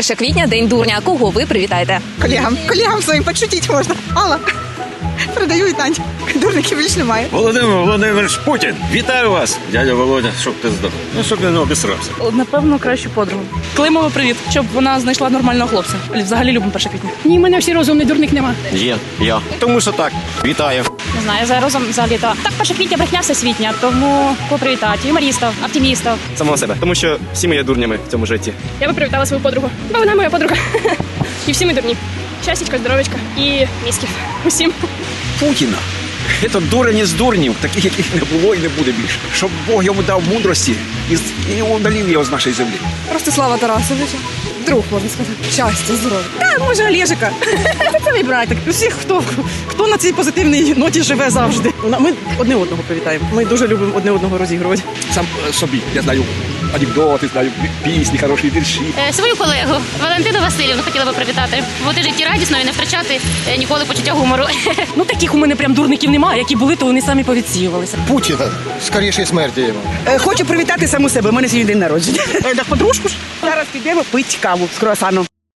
1 квітня, день дурня. Кого ви привітаєте? Колегам, колегам своїм подшутити можна. Алла, продаю вітання. Дурників більш немає. Володимир Володимирович Путін, вітаю вас, дядя Володя, щоб ти здав. Ну, щоб я не обісрався. Напевно, кращу подругу. Климова, привіт, щоб вона знайшла нормального хлопця. Взагалі любимо 1 квітня. Ні, мене всі розумний дурник нема. Є, я. Тому що так. Вітаю. Не знаю, за розум взагалі то. Так, перше квітня брехня всесвітня, тому попривітати юмористів, оптимістів. Самого себе. Тому що всі ми є дурнями в цьому житті. Я би привітала свою подругу, бо вона моя подруга. І всі ми дурні. Щастячка, здоровечка і місків. Усім. Путіна. Це дурень із дурнів, таких, яких не було і не буде більше. Щоб Бог йому дав мудрості і, з- і удалив його з нашої землі. Ростислава Тарасовича. Друг, можна сказати. Щастя, здоров'я. Та, може, Олежика. Це мій братик. Всіх, хто, хто на цій позитивній ноті живе завжди. Ми одне одного привітаємо. Ми дуже любимо одне одного розігрувати. Сам е, собі. Я знаю анекдоти, знаю пісні, хороші вірші. Е, Свою колегу Валентину Васильівну хотіла би привітати. Бути і не втрачати е, ніколи почуття гумору. Ну таких у мене прям дурників немає. Які були, то вони самі повідсіювалися. Путіна. Скоріше смерті йому. Е, Хочу привітати саму себе. У мене сьогодні день народження. Так подружку ж. Зараз підемо пити каву з круасаном.